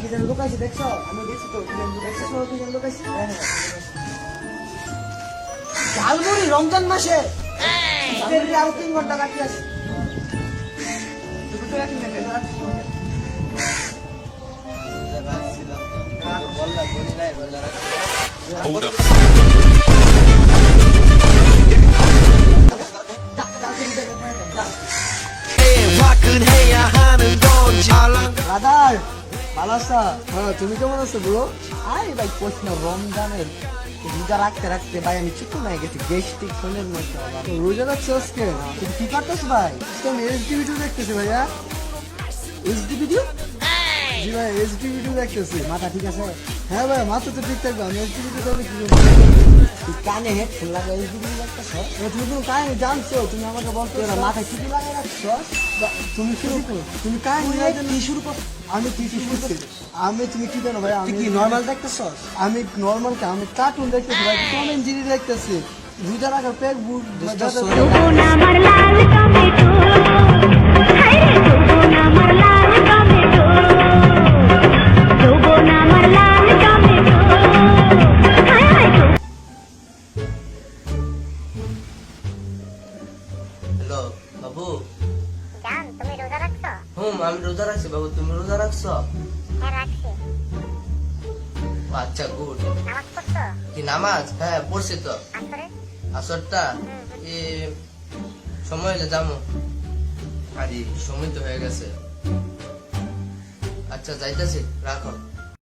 কি যেন লুকাইছে দেখছ আমি দেখছি তো কি যেন লুকাইছে দেখছ কি যেন লুকাইছে হ্যাঁ হ্যাঁ ঝালমুড়ি রমজান মাসে আরও তিন ঘণ্টা বাকি আছে 끈 পালাসা হ্যাঁ তুমি কেমন আছো বলো আরে ভাই কোশ না রমজানের রোজা রাখতে রাখতে ভাই আমি চিকন হয়ে গেছি গ্যাস্ট্রিক শোনের মধ্যে রোজা রাখছো আজকে? হ্যাঁ, তুমি কি করতেছ ভাই? তুমি এসডি ভিডিও দেখতেছি ভাইয়া। এসডি ভিডিও হ্যাঁ। জি ভাই এসডি ভিডিও দেখতেছি। মাথা ঠিক আছে? হ্যাঁ ভাই মাথা তো ঠিক থাকবে। আমি তাহলে কি করব কানে হেডফোন লাগা এসডি ভিডিও দেখতেছো তুমি কোনো কাহিনী জানছো? তুমি আমাকে বলছো মাথায় কি লাগা রাখছো? তুমি শুরু করো তুমি কাহিনী কি শুরু করো আমি কি শুরু করছি আমি তুমি কি জানো ভাই? আমি কি নর্মাল দেখতেছ? আমি নর্মাল কে আমি কার্টুন দেখতেছি ভাই টম এন্ড জেরি দেখতেছি। রোজা রাখার বুক হ্যালো বাবু। জান তুমি রোজা রাখছো? হুম আমি রোজা রাখছি বাবু তুমি রোজা রাখছো? হ্যাঁ রাখছি। আচ্ছা গুড। নামাজ পড়ছো? কি নামাজ? হ্যাঁ পড়ছি তো। আসরে? আসরটা? এ সময় হলে যাব আরে সময় তো হয়ে গেছে। আচ্ছা যাইতেছি রাখো।